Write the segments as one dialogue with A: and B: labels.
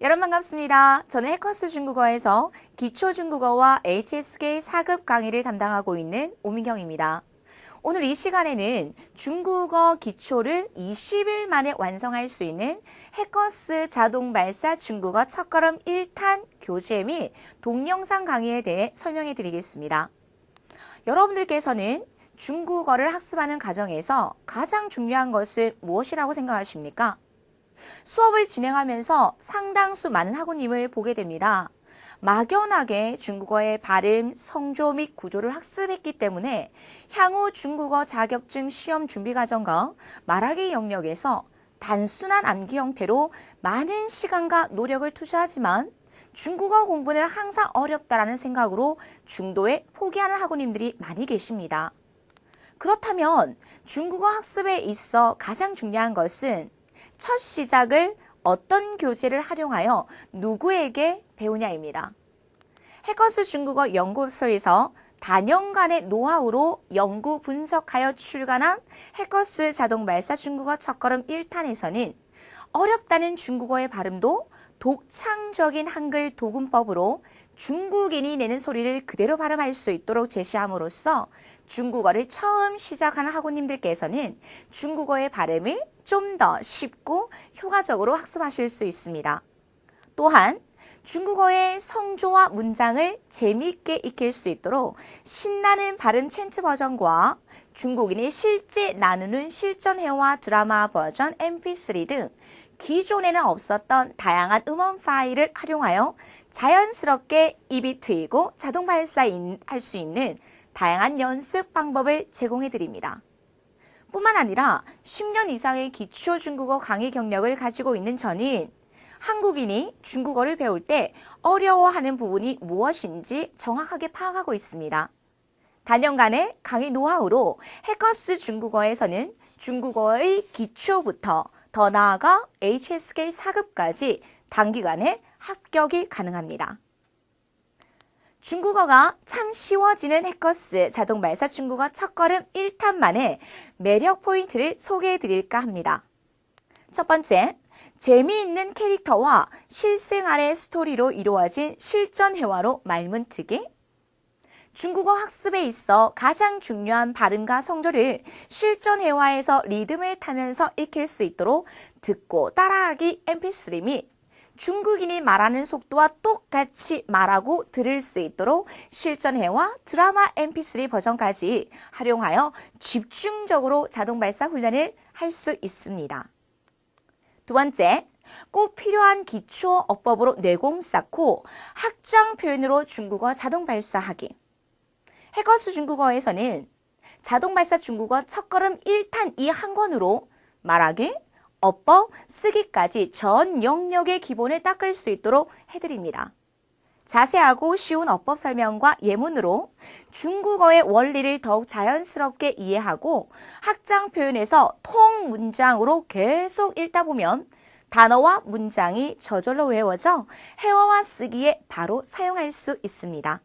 A: 여러분 반갑습니다. 저는 해커스 중국어에서 기초 중국어와 HSK 4급 강의를 담당하고 있는 오민경입니다. 오늘 이 시간에는 중국어 기초를 20일 만에 완성할 수 있는 해커스 자동 발사 중국어 첫걸음 1탄 교재 및 동영상 강의에 대해 설명해 드리겠습니다. 여러분들께서는 중국어를 학습하는 과정에서 가장 중요한 것은 무엇이라고 생각하십니까? 수업을 진행하면서 상당수 많은 학우님을 보게 됩니다. 막연하게 중국어의 발음, 성조 및 구조를 학습했기 때문에 향후 중국어 자격증 시험 준비 과정과 말하기 영역에서 단순한 암기 형태로 많은 시간과 노력을 투자하지만 중국어 공부는 항상 어렵다라는 생각으로 중도에 포기하는 학우님들이 많이 계십니다. 그렇다면 중국어 학습에 있어 가장 중요한 것은 첫 시작을 어떤 교재를 활용하여 누구에게 배우냐입니다. 해커스 중국어 연구소에서 단연간의 노하우로 연구 분석하여 출간한 해커스 자동 발사 중국어 첫걸음 1탄에서는 어렵다는 중국어의 발음도 독창적인 한글 도금법으로 중국인이 내는 소리를 그대로 발음할 수 있도록 제시함으로써 중국어를 처음 시작하는 학우님들께서는 중국어의 발음을 좀 더 쉽고 효과적으로 학습하실 수 있습니다. 또한 중국어의 성조와 문장을 재미있게 익힐 수 있도록 신나는 발음 챈트 버전과 중국인이 실제 나누는 실전 회화 드라마 버전 mp3 등 기존에는 없었던 다양한 음원 파일을 활용하여 자연스럽게 입이 트이고 자동 발사할 수 있는 다양한 연습 방법을 제공해 드립니다. 뿐만 아니라 10년 이상의 기초 중국어 강의 경력을 가지고 있는 저는 한국인이 중국어를 배울 때 어려워하는 부분이 무엇인지 정확하게 파악하고 있습니다. 단연간의 강의 노하우로 해커스 중국어에서는 중국어의 기초부터 더 나아가 HSK 4급까지 단기간에 합격이 가능합니다. 중국어가 참 쉬워지는 해커스 자동 발사 중국어 첫걸음 1탄 만에 매력 포인트를 소개해 드릴까 합니다. 첫 번째, 재미있는 캐릭터와 실생활의 스토리로 이루어진 실전 회화로 말문트기. 중국어 학습에 있어 가장 중요한 발음과 성조를 실전 회화에서 리듬을 타면서 익힐 수 있도록 듣고 따라하기 mp3 및 중국인이 말하는 속도와 똑같이 말하고 들을 수 있도록 실전회화 드라마 mp3 버전까지 활용하여 집중적으로 자동 발사 훈련을 할 수 있습니다. 두 번째, 꼭 필요한 기초 어법으로 내공 쌓고 학장 표현으로 중국어 자동 발사하기. 해커스 중국어에서는 자동 발사 중국어 첫걸음 1탄 이한 권으로 말하기, 어법, 쓰기까지 전 영역의 기본을 닦을 수 있도록 해드립니다. 자세하고 쉬운 어법 설명과 예문으로 중국어의 원리를 더욱 자연스럽게 이해하고 학장 표현에서 통 문장으로 계속 읽다 보면 단어와 문장이 저절로 외워져 회화와 쓰기에 바로 사용할 수 있습니다.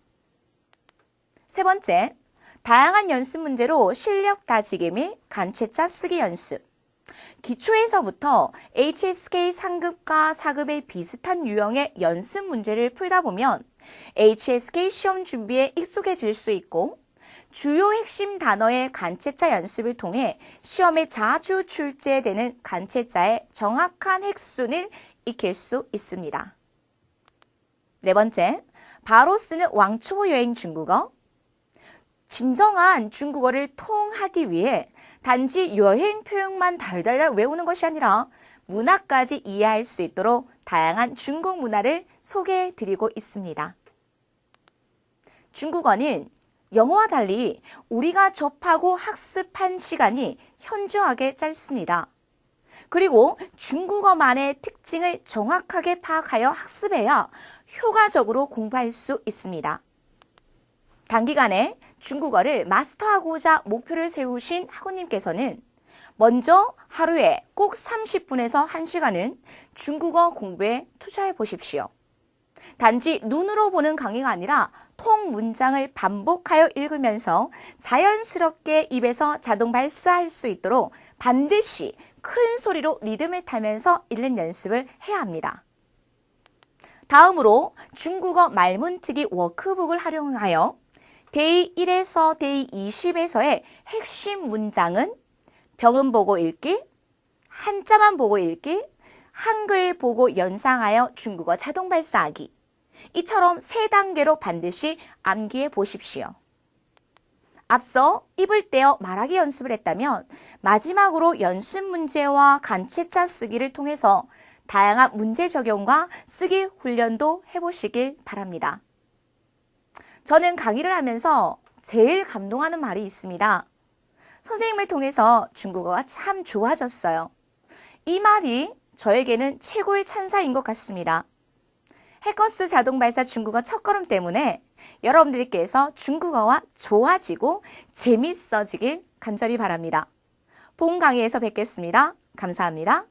A: 세 번째, 다양한 연습 문제로 실력 다지기 및 간체자 쓰기 연습. 기초에서부터 HSK 상급과 4급의 비슷한 유형의 연습 문제를 풀다 보면 HSK 시험 준비에 익숙해질 수 있고 주요 핵심 단어의 간체자 연습을 통해 시험에 자주 출제되는 간체자의 정확한 획순을 익힐 수 있습니다. 네 번째, 바로 쓰는 왕초보 여행 중국어. 진정한 중국어를 통하기 위해 단지 여행 표현만 달달달 외우는 것이 아니라 문화까지 이해할 수 있도록 다양한 중국 문화를 소개해 드리고 있습니다. 중국어는 영어와 달리 우리가 접하고 학습한 시간이 현저하게 짧습니다. 그리고 중국어만의 특징을 정확하게 파악하여 학습해야 효과적으로 공부할 수 있습니다. 단기간에 중국어를 마스터하고자 목표를 세우신 학우님께서는 먼저 하루에 꼭 30분에서 1시간은 중국어 공부에 투자해 보십시오. 단지 눈으로 보는 강의가 아니라 통 문장을 반복하여 읽으면서 자연스럽게 입에서 자동 발사할 수 있도록 반드시 큰 소리로 리듬을 타면서 읽는 연습을 해야 합니다. 다음으로 중국어 말문특기 워크북을 활용하여 데이 1에서 데이 20에서의 핵심 문장은 병음 보고 읽기, 한자만 보고 읽기, 한글 보고 연상하여 중국어 자동 발사하기. 이처럼 세 단계로 반드시 암기해 보십시오. 앞서 입을 떼어 말하기 연습을 했다면 마지막으로 연습 문제와 간체자 쓰기를 통해서 다양한 문제 적용과 쓰기 훈련도 해보시길 바랍니다. 저는 강의를 하면서 제일 감동하는 말이 있습니다. 선생님을 통해서 중국어가 참 좋아졌어요. 이 말이 저에게는 최고의 찬사인 것 같습니다. 해커스 자동 발사 중국어 첫걸음 때문에 여러분들께서 중국어와 좋아지고 재밌어지길 간절히 바랍니다. 본 강의에서 뵙겠습니다. 감사합니다.